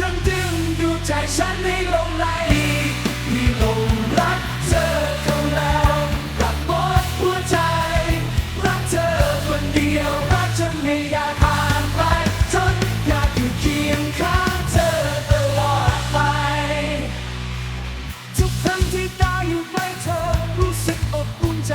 ฉันให้ลงไหลพี่หลงรักเธอเข้าแล้วรักหมดหัวใจ รักเธอคนเดียว รักจนไม่อยากห่างไกลทนอยากอยู่เคียงข้างเธอตลอดไป ทุกครั้งที่ได้อยู่ใกล้เธอรู้สึกอบอุ่นใจ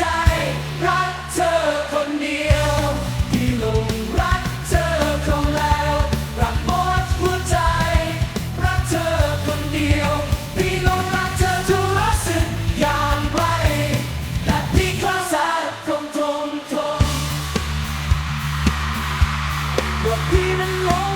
รักเธอคนเดียวที่ลงรักเธอเขแล้ว รักหมดหัวใจ รักเธอคนเดียวพี่ลงรักเธอทุกรักสึกอย่างไรและพี่เขาสารคงนทนว่าพี่นั้นลง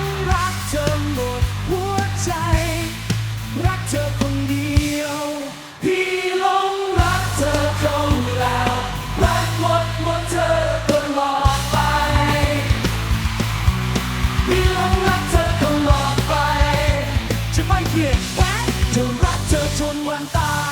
长大。